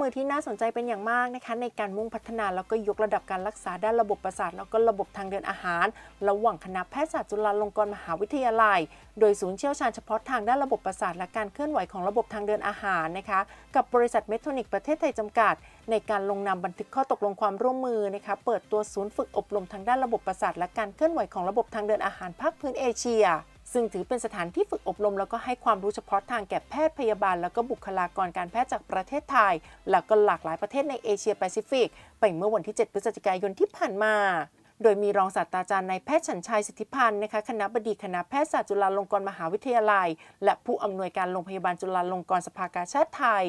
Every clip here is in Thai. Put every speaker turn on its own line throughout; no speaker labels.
มือที่น่าสนใจเป็นอย่างมากนะคะ ในการมุ่งพัฒนาแล้วก็ยกระดับการรักษาด้านระบบประสาทแล้วก็ระบบทางเดินอาหาร ระหว่างคณะแพทยศาสตร์จุฬาลงกรณ์มหาวิทยาลัย โดยศูนย์เชี่ยวชาญเฉพาะทางด้านระบบประสาทและการเคลื่อนไหวของระบบทางเดินอาหารนะคะ กับบริษัทเมโทนิกประเทศไทยจำกัด ในการลงนามบันทึกข้อตกลงความร่วมมือนะคะเปิดตัวศูนย์ฝึกอบรมทางด้านระบบประสาทและการเคลื่อนไหวของระบบทางเดินอาหารภาคพื้นเอเชีย ซึ่งถือเป็นสถานที่ฝึกอบรม แล้วก็ให้ความรู้เฉพาะทางแก่แพทย์พยาบาล แล้วก็บุคลากรการแพทย์จากประเทศไทย แล้วก็หลากหลายประเทศในเอเชียแปซิฟิก ไปเมื่อวันที่ 7 พฤศจิกายนที่ผ่านมา โดยมีรองศาสตราจารย์นายแพทย์ชันชัยสิทธิพันธ์นะคะคณะบดีคณะแพทยศาสตร์จุฬาลงกรณ์มหาวิทยาลัย และผู้อำนวยการโรงพยาบาลจุฬาลงกรณ์สภากาชาติไทย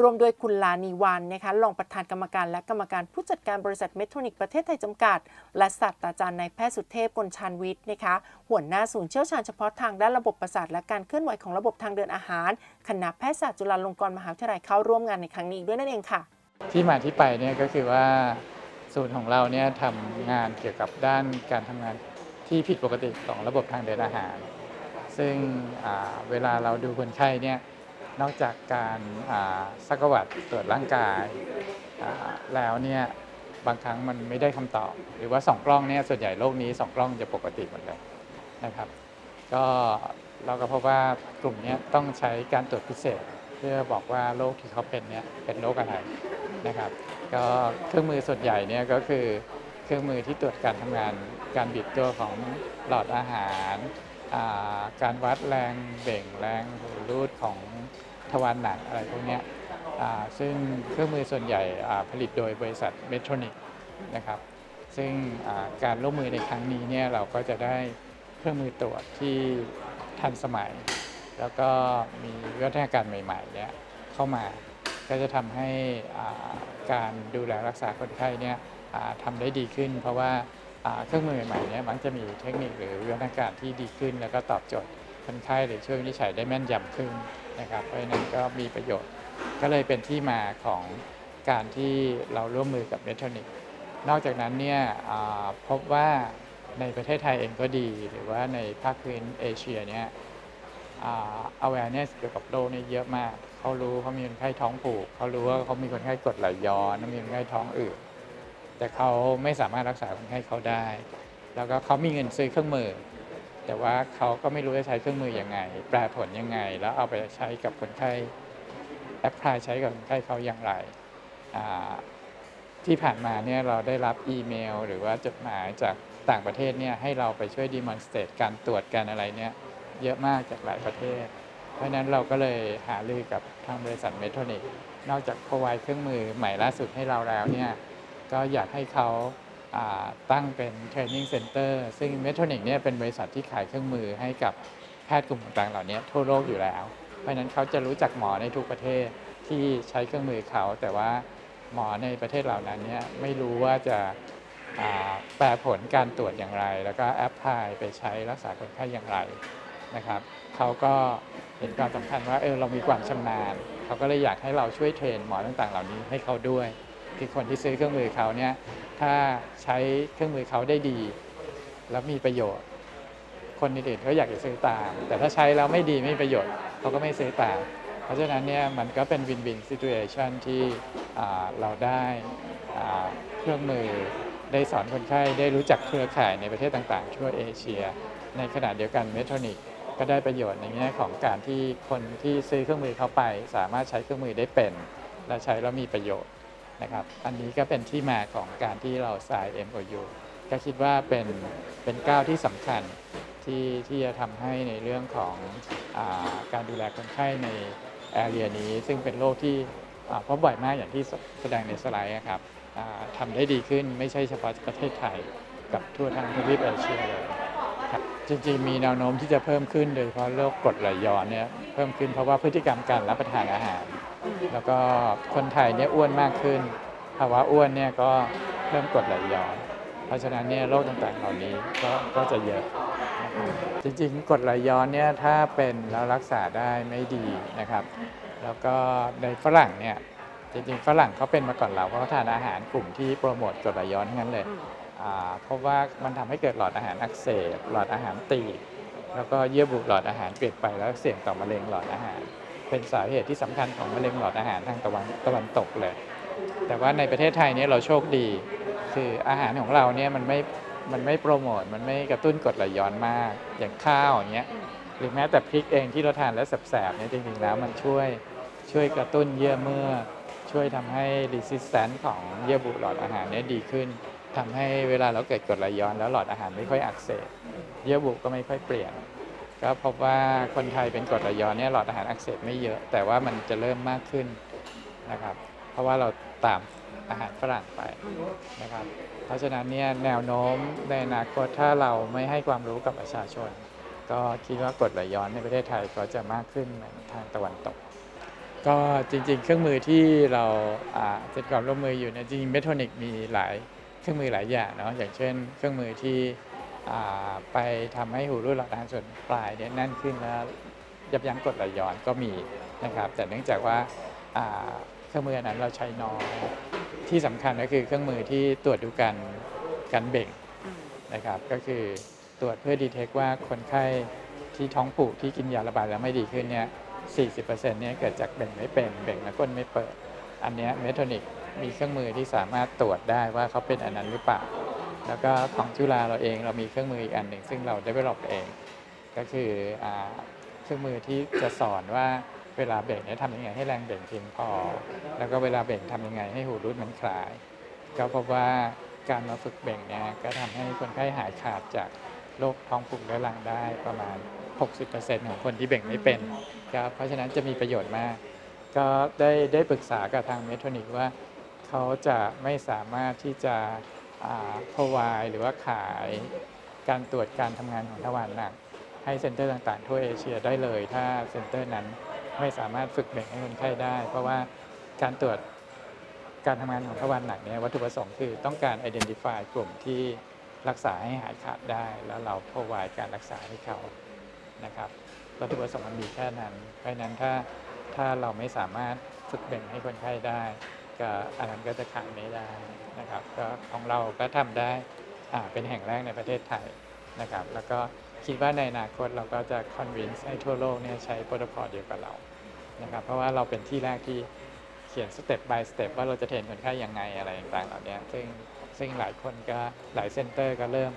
รวมโดยคุณลานีวันนะคะรองประธานกรรมการและกรรมการผู้จัดการบริษัทเมโทรนิกประเทศไทยจำกัด และศาสตราจารย์นายแพทย์สุเทพกลชานวิทย์นะคะหัวหน้าศูนย์เชี่ยวชาญเฉพาะทางด้านระบบประสาทและการเคลื่อนไหวของระบบทางเดินอาหาร คณะแพทยศาสตร์จุฬาลงกรณ์มหาวิทยาลัยเข้าร่วมงานในครั้งนี้ด้วยนั่นเองค่ะ
ที่มาที่ไปเนี่ยก็คือว่าศูนย์ของเราเนี่ยทำงานเกี่ยวกับด้านการทำงานที่ผิดปกติของระบบทางเดินอาหาร ซึ่งเวลาเราดูคนไข้เนี่ย นอกจากการอ่าซักวัตตรวจร่างกายแล้วเนี่ยบางครั้งมันไม่ได้คำตอบ หรือว่าสองกล้องเนี่ยส่วนใหญ่โรคนี้สองกล้องจะปกติหมดเลยนะครับ ก็เราก็พบว่ากลุ่มนี้ต้องใช้การตรวจพิเศษ เพื่อบอกว่าโรคที่เขาเป็นเนี่ยเป็นโรคอะไรนะครับ ก็เครื่องมือส่วนใหญ่เนี่ยก็คือเครื่องมือที่ตรวจการทำงานการบีบตัวของหลอดอาหาร การวัดแรงเบ่งแรงรูดของทวารหนักอะไรพวกนี้ซึ่งเครื่องมือส่วนใหญ่ผลิตโดยบริษัทเมทรอนิกนะครับซึ่งาการร่วมมือในครั้งนี้เนี่ยเราก็จะได้เครื่องมือตรวจที่ทันสมัย แล้วก็มีวิวัฒนาการใหม่ๆเนี่ยเข้ามาก็จะทำให้การดูแลรักษาคนไข้เนี่ยทำได้ดีขึ้น เพราะว่า เครื่องมือใหม่ๆนี่ยมักจะมีเทคนิคหรือวิวัฒนาการที่ดีขึ้น แล้วก็ตอบโจทย์คนไข้หรือช่วยวินิจฉัยได้แม่นยำขึ้นนะครับ เพราะฉะนั้นก็มีประโยชน์ ก็เลยเป็นที่มาของการที่เราร่วมมือกับเมทรนิกนอกจากนั้นเนี่ยพบว่าในประเทศไทยเองก็ดี หรือว่าในภาคพื้นเอเชียเนี่ย awareness เกี่ยวกับโรคนี่เยอะมาก เขารู้เขามีคนไข้ท้องผูก เขารู้ว่าเขามีคนไข้กรดไหลย้อนมีคนไข้ท้องอืด แต่เขาไม่สามารถรักษาคนไข้เขาได้ แล้วก็เขามีเงินซื้อเครื่องมือ แต่ว่าเขาก็ไม่รู้จะใช้เครื่องมืออยังไง แปลผลยังไง แล้วเอาไปใช้กับคนไข้แอปพลายใช้กับคนไข้เขาอย่างไรที่ผ่านมาเนี่ยเราได้รับอีเมล หรือว่าจดหมายจากต่างประเทศเนี่ยให้เราไปช่วย demonstrate การตรวจการอะไรเนี่ยเยอะมากจากหลายประเทศ เพราะนั้นเราก็เลยหารือกับทางบริษัทเมโทรนิกนอกจากพ r o v i d e เครื่องมือใหม่ล่าสุดให้เราแล้วเนี่ย ก็อยากให้เขาาตั้งเป็น training center ซึ่งเมทรนิกเนี่ยเป็นบริษัทที่ขายเครื่องมือให้กับแพทย์กลุ่มต่างๆเหล่านี้ทั่วโลกอยู่แล้ว เพราะนั้นเขาจะรู้จักหมอในทุกประเทศที่ใช้เครื่องมือเขา แต่ว่าหมอในประเทศเหล่านั้นเนี่ยไม่รู้ว่าจะาแปลผลการตรวจอย่างไร แล้วก็แอปพลายไปใช้รักษาคนไข้อย่างไรนะครับเขาก็เห็นความสำคัญว่าเออเรามีความชำนาญ เขาก็เลยอยากให้เราช่วยเทรนหมอต่างๆ เหล่านี้ให้เขาด้วย คือคนที่ซื้อเครื่องมือเขาเนี่ยถ้าใช้เครื่องมือเขาได้ดี แล้วมีประโยชน์ คนอื่นๆเขาอยากจะซื้อตาม แต่ถ้าใช้แล้วไม่ดีไม่มีประโยชน์เขาก็ไม่ซื้อตาม เพราะฉะนั้นเนี่ยมันก็เป็นวินวินซิ t u เ t ชันที่เราได้เครื่องมือได้สอนคนไข้ได้รู้จักเครือข่ายในประเทศต่างๆ ทั่วเอเชีย ในขณะเดียวกันเมทรอนิกก็ได้ประโยชน์ในแง่ของการที่คนที่ซื้อเครื่องมือเข้าไป สามารถใช้เครื่องมือได้เป็น และใช้แล้วมีประโยชน์ นะครับ อันนี้ก็เป็นที่มาของการที่เราสาย MOU ก็คิดว่าเป็นเป็นก้าวที่สำคัญที่ที่จะทำให้ในเรื่องของอาการดูแลคนไข้ในแอเรียนี้ ซึ่งเป็นโรคที่อ่าพบบ่อยมากอย่างที่แสดงในสไลด์นะครับอ่าทำได้ดีขึ้นไม่ใช่เฉพาะประเทศไทยกับทั่วทั้งทวีปเอเชียเลยครับจริงๆ มีแนวโน้มที่จะเพิ่มขึ้นโดยเฉพาะโรคกรดไหลย้อนเนี่ยเพิ่มขึ้นเพราะว่าพฤติกรรมการรับประทานอาหาร แล้วก็คนไทยเนี่ยอ้วนมากขึ้น ภาวะอ้วนเนี่ยก็เพิ่มกดไหลย้อน เพราะฉะนั้นเนี่ยโรคต่างๆเหล่านี้ก็ก็จะเยอะนะครับจริงๆ กดไหลย้อนเนี่ยถ้าเป็นแล้วรักษาได้ไม่ดีนะครับ แล้วก็ในฝรั่งเนี่ยจริงๆฝรั่งเขาเป็นมาก่อนเราเพราะเขาทานอาหารกลุ่มที่โปรโมทกดไหลย้อนทั้งนั้นเลยเพราะว่ามันทำให้เกิดหลอดอาหารอักเสบหลอดอาหารตีบแล้วก็เยื่อบุหลอดอาหารเปลี่ยนไปแล้วเสี่ยงต่อมะเร็งหลอดอาหาร เป็นสาเหตุที่สำคัญของมะเร็งหลอดอาหารทางตะวันตะวันตกเลย แต่ว่าในประเทศไทยเนี่ยเราโชคดี คืออาหารของเราเนี่ยมันไม่มันไม่โปรโมทมันไม่กระตุ้นกรดไหลย้อนมาก อย่างข้าวอย่างเงี้ยหรือแม้แต่พริกเองที่เราทานแล้วแสบๆเนี่ยจริงๆแล้วมันช่วยช่วยกระตุ้นเยื่อเมื่อ ช่วยทำให้ resistance ของเยื่อบุหลอดอาหารเนี่ยดีขึ้นทำให้เวลาเราเกิดกรดไหลย้อนแล้วหลอดอาหารไม่ค่อยอักเสบเยื่อบุก็ไม่ค่อยเปลี่ยน ก็พบว่าคนไทยเป็นกรดไหลย้อนเนี่ยหลอดอาหารอักเสบไม่เยอะ แต่ว่ามันจะเริ่มมากขึ้นนะครับ เพราะว่าเราตามอาหารฝรั่งไปนะครับ เพราะฉะนั้นเนี่ยแนวโน้มในอนาคตถ้าเราไม่ให้ความรู้กับประชาชน ก็คิดว่ากรดไหลย้อนในประเทศไทยก็จะมากขึ้นเหมือนทางตะวันตก ก็จริงๆ เครื่องมือที่เราอ่าเสร็จความร่วมมืออยู่เนี่ยจริงๆเมทโทนิกมีหลายเครื่องมือหลายอย่างเนาะอย่างเช่น เครื่องมือที่ ไปทำให้หูรูดหลอดอาหารส่วนปลายเนี่ยแน่นขึ้นแล้วยับยั้งกรดไหลย้อนก็มีนะครับ แต่เนื่องจากว่าเครื่องมือนั้นเราใช้น้อยที่สำคัญก็คือเครื่องมือที่ตรวจดูการการเบ่งนะครับ ก็คือตรวจเพื่อดีเทคว่าคนไข้ที่ท้องผูกที่กินยาระบายแล้วไม่ดีขึ้นเนี่ย 40%เนี่ยเกิดจากเบ่งไม่เป็นเบ่งแล้วก้นไม่เปิด อันนี้เมโทนิกมีเครื่องมือที่สามารถตรวจได้ว่าเขาเป็นอันนั้นหรือเปล่า แล้วก็ของจุฬาเราเองเรามีเครื่องมืออีกอันหนึ่งซึ่งเรา develop เอง ก็คืออเครื่องมือที่จะสอนว่าเวลาเบ่งเนี่ยทำยังไงให้แรงเบ่งเพียงพอ แล้วก็เวลาเบ่งทำยังไงให้หูรูดมันคลาย ก็พบว่าการมาฝึกเบ่งเนี่ยก็ทำให้คนไข้หายขาดจากโรคท้องผูกเรื้อรังได้ประมาณ 60%ของคนที่เบ่งไม่เป็นครับเพราะฉะนั้นจะมีประโยชน์มาก ก็ได้ได้ปรึกษากับทางเมโทนิกว่า เขาจะไม่สามารถที่จะ พวายหรือว่าขายการตรวจการทำงานของทวารหนัก ให้เซ็นเตอร์ต่างๆ ทั่วเอเชียได้เลย ถ้าเซ็นเตอร์นั้นไม่สามารถฝึกเบ่งให้คนไข้ได้ เพราะว่าการตรวจการทำงานของทวารหนักเนี่ยวัตถุประสงค์คือต้องการ identify กลุ่มที่รักษาให้หายขาดได้ แล้วเราพวายการรักษาให้เขานะครับวัตถุประสงค์มันมีแค่นั้น เพราะฉะนั้นถ้าถ้าเราไม่สามารถฝึกเบ่งให้คนไข้ได้ก็อันนั้นก็จะขายไม่ได้ นะครับก็ของเราก็ทำได้เป็นแห่งแรกในประเทศไทยนะครับ แล้วก็คิดว่าในอนาคตเราก็จะ convince ให้ทั่วโลกเนี่ยใช้โปรโตคอลเดียวกับเรานะครับเพราะว่าเราเป็นที่แรกที่เขียนสเต็ป by สเต็ปว่าเราจะเทรนคนไข้ยังไงอะไรต่างๆเหล่านี้ซึ่งซึ่งหลายคนก็หลายเซ็นเตอร์ก็เริ่ม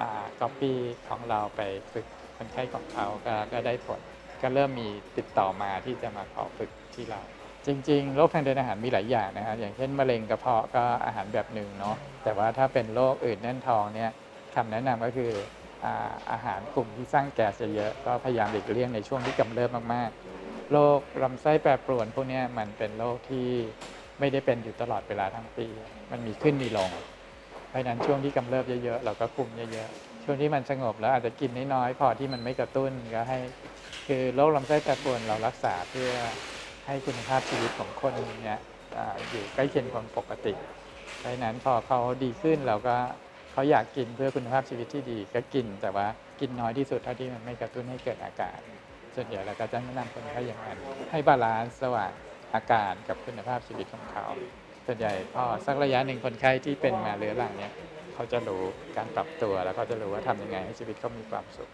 อ่า copy ของเราไปฝึกคนไข้ของเขาก็ก็ได้ผลก็เริ่มมีติดต่อมาที่จะมาขอฝึกที่เรา จริงๆ โรคทางเดินอาหารมีหลายอย่างนะครับอย่างเช่นมะเร็งกระเพาะก็อาหารแบบหนึ่งเนาะแต่ว่าถ้าเป็นโรคอื่นแน่นท้องเนี่ยคำแนะนำก็คืออาหารกลุ่มที่สร้างแก๊สเยอะก็พยายามหลีกเลี่ยงในช่วงที่กำเริบมากๆโรคลำไส้แปรปรวนพวกนี้มันเป็นโรคที่ไม่ได้เป็นอยู่ตลอดเวลาทั้งปี มันมีขึ้นมีลง เพราะนั้นช่วงที่กำเริบเยอะๆเราก็คุมเยอะๆช่วงที่มันสงบแล้วอาจจะกินน้อยๆพอที่มันไม่กระตุ้นก็ให้ คือโรคลำไส้แปรปรวนเรารักษาเพื่อ ให้คุณภาพชีวิตของคนเนี่ยออยู่ใกล้เคียงความปกติเพราะฉะนั้นพอเขาดีขึ้นเราก็เขาอยากกินเพื่อคุณภาพชีวิตที่ดีก็กิน แต่ว่ากินน้อยที่สุดเท่าที่มันไม่กระตุ้นให้เกิดอาการส่วนใหญ่เราก็จะแนะนำคนไข้อย่างนั้นให้บาลานซ์ระหว่างอาการกับคุณภาพชีวิตของเขาส่วนใหญ่พอสักระยะหนึ่งคนไข้ที่เป็นมาเรื้อรังเนี่ยเขาจะรู้การปรับตัวแล้วเขาจะรู้ว่าทำยังไงให้ชีวิตเขามีความสุข